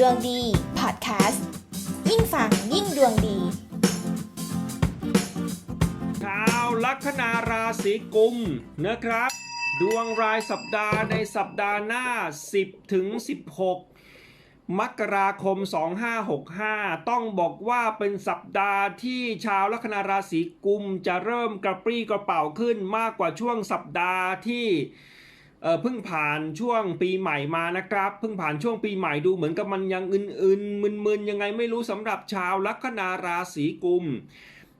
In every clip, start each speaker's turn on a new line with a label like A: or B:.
A: ดวงดีพอดแคสต์ยิ่งฟังยิ่งดวงดี
B: ชาวลัคนาราศีกุมนะครับ ดวงรายสัปดาห์ในสัปดาห์หน้า 10ถึง16 มกราคม 2565 ต้องบอกว่าเป็นสัปดาห์ที่ชาวลัคนาราศีกุมจะเริ่มกระปรี้กระเป๋าขึ้นมากกว่าช่วงสัปดาห์ที่ เออเพิ่งผ่านช่วงปีใหม่มานะครับ เพิ่งผ่านช่วงปีใหม่ดูเหมือนกับมันยังอื่นๆมึนๆยังไงไม่รู้สำหรับชาวลัคนาราศีกุม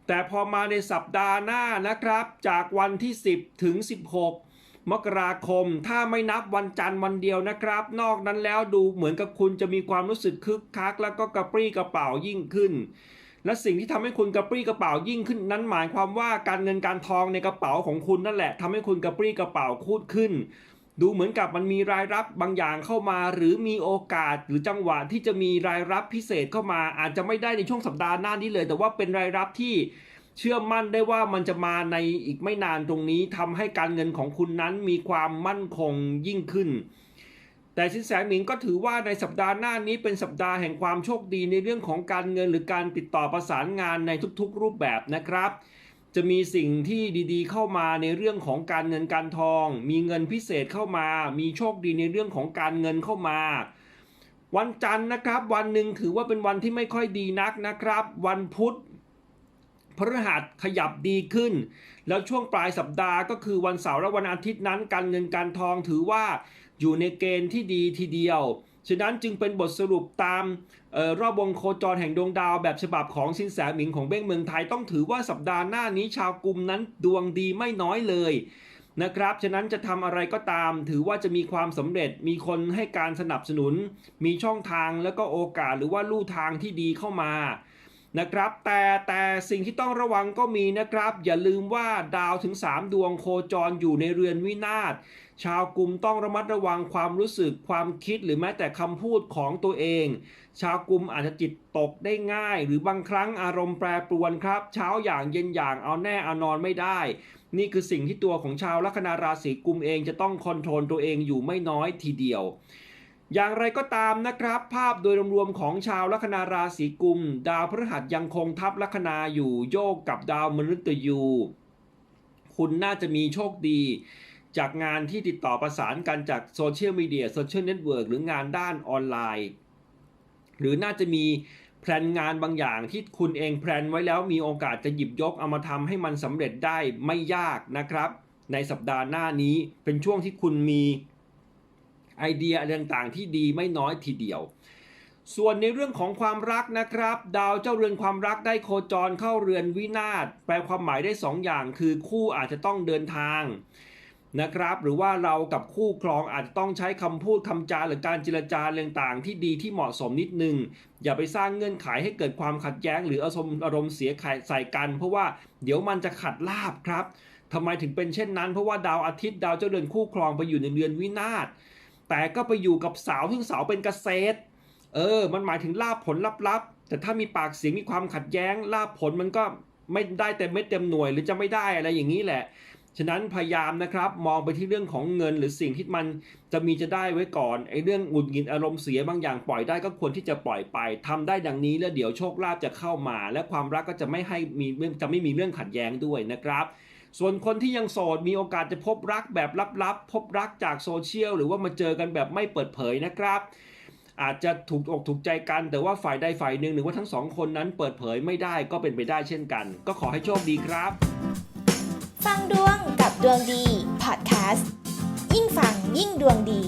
B: แต่พอมาในสัปดาห์หน้านะครับ จากวันที่ 10 ถึง 16 มกราคม ถ้าไม่นับวันจันทร์วันเดียวนะครับ นอกนั้นแล้วดูเหมือนกับคุณจะมีความรู้สึกคึกคัก แล้วก็กระปรี้กระเป๋ายิ่งขึ้นและสิ่งที่ทำให้คุณกระปรี้กระเป๋ายิ่งขึ้นนั้นหมายความว่าการเงินการทองในกระเป๋าของคุณนั่นแหละทำให้คุณกระปรี้กระเป๋าคูดขึ้น ดูเหมือนกับมันมีรายรับบางอย่างเข้ามา หรือมีโอกาสหรือจังหวะที่จะมีรายรับพิเศษเข้ามา อาจจะไม่ได้ในช่วงสัปดาห์หน้านี้เลย แต่ว่าเป็นรายรับที่เชื่อมั่นได้ว่ามันจะมาในอีกไม่นานตรงนี้ทำให้การเงินของคุณนั้นมีความมั่นคงยิ่งขึ้น แต่สินแสหมิงก็ถือว่าในสัปดาห์หน้านี้เป็นสัปดาห์แห่งความโชคดีในเรื่องของการเงินหรือการติดต่อประสานงานในทุกๆ รูปแบบนะครับ จะมีสิ่งที่ดีๆ เข้ามาในเรื่องของการเงินการทอง มีเงินพิเศษเข้ามา มีโชคดีในเรื่องของการเงินเข้ามา วันจันทร์นะครับ วันหนึ่งถือว่าเป็นวันที่ไม่ค่อยดีนักนะครับ วันพุธพฤหัสขยับดีขึ้น แล้วช่วงปลายสัปดาห์ก็คือวันเสาร์และวันอาทิตย์นั้น การเงินการทองถือว่า อยู่ในเกณฑ์ที่ดีทีเดียว ฉะนั้นจึงเป็นบทสรุปตามออรอบวงโคจรแห่งดวงดาวแบบฉบับของสินแสหมิงของเบ้งเมืองไทยต้องถือว่าสัปดาห์หน้านี้ชาวกลุ่มนั้นดวงดีไม่น้อยเลยนะครับ ฉะนั้นจะทำอะไรก็ตาม ถือว่าจะมีความสำเร็จ มีคนให้การสนับสนุน มีช่องทางแล้วก็โอกาสหรือว่าลู่ทางที่ดีเข้ามา นะครับ แต่แต่สิ่งที่ต้องระวังก็มีนะครับ อย่าลืมว่าดาวถึง 3 ดวงโคจรอยู่ในเรือนวินาศชาวกลุ่มต้องระมัดระวังความรู้สึกความคิดหรือแม้แต่คำพูดของตัวเอง ชาวกลุ่มอาจจะจิตตกได้ง่าย หรือบางครั้งอารมณ์แปรปรวนครับ เช้าอย่างเย็นอย่างเอาแน่เอานอนไม่ได้ นี่คือสิ่งที่ตัวของชาวลัคนาราศีกุมเองจะต้องคอนโทรลตัวเองอยู่ไม่น้อยทีเดียว อย่างไรก็ตามนะครับ ภาพโดยรวมๆของชาวลัคนาราศีกุม ดาวพฤหัสยังคงทับลัคนาอยู่โยกกับดาวมฤตยู คุณน่าจะมีโชคดีจากงานที่ติดต่อประสานกันจากโซเชียลมีเดียโซเชียลเน็ตเวิร์กหรืองานด้านออนไลน์ หรือน่าจะมีแพลนงานบางอย่างที่คุณเองแพลนไว้แล้วมีโอกาสจะหยิบยกเอามาทำให้มันสำเร็จได้ไม่ยากนะครับ ในสัปดาห์หน้านี้เป็นช่วงที่คุณมี ไอเดียต่างๆ ที่ดีไม่น้อยทีเดียว ส่วนในเรื่องของความรักนะครับ ดาวเจ้าเรือนความรักได้โคจรเข้าเรือนวินาศแปลความหมายได้2ออย่างคือคู่อาจจะต้องเดินทางนะครับหรือว่าเรากับคู่ครองอาจจะต้องใช้คำพูดคำจาหรือการเจรจาเรื่องต่างๆที่ดีที่เหมาะสมนิดนึง อย่าไปสร้างเงื่อนไขให้เกิดความขัดแย้ง หรืออารมณ์อารมณ์เสียใส่กัน เพราะว่าเดี๋ยวมันจะขัดลาบครับทำไมถึงเป็นเช่นนั้น เพราะว่าดาวอาทิตย์ดาวเจ้าเรือนคู่ครองไปอยู่ในเรือนวินาศ แต่ก็ไปอยู่กับสาวซึ่งสาวเป็นเกษตร เออ มันหมายถึงลาบผลลับๆ แต่ถ้ามีปากเสียงมีความขัดแย้งลาบผลมันก็ไม่ได้เต็มเม็ดเต็มหน่วยหรือจะไม่ได้อะไรอย่างนี้แหละ ฉะนั้นพยายามนะครับมองไปที่เรื่องของเงินหรือสิ่งที่มันจะมีจะได้ไว้ก่อนไอ้เรื่องหงุดหงิดอารมณ์เสียบางอย่างปล่อยได้ก็ควรที่จะปล่อยไปทำได้ดังนี้แล้วเดี๋ยวโชคลาภจะเข้ามา และความรักก็จะไม่ให้มีเรื่องจะไม่มีเรื่องขัดแย้งด้วยนะครับ ส่วนคนที่ยังโสดมีโอกาสจะพบรักแบบลับๆ พบรักจากโซเชียลหรือว่ามาเจอกันแบบไม่เปิดเผยนะครับ อาจจะถูกอกถูกใจกัน แต่ว่าฝ่ายใดฝ่ายหนึ่งหรือว่าทั้งสองคนนั้นเปิดเผยไม่ได้ก็เป็นไปได้เช่นกัน ก็ขอให้โชคดีครับ
A: ฟังดวงกับดวงดีพอดแคสต์ยิ่งฟังยิ่งดวงดี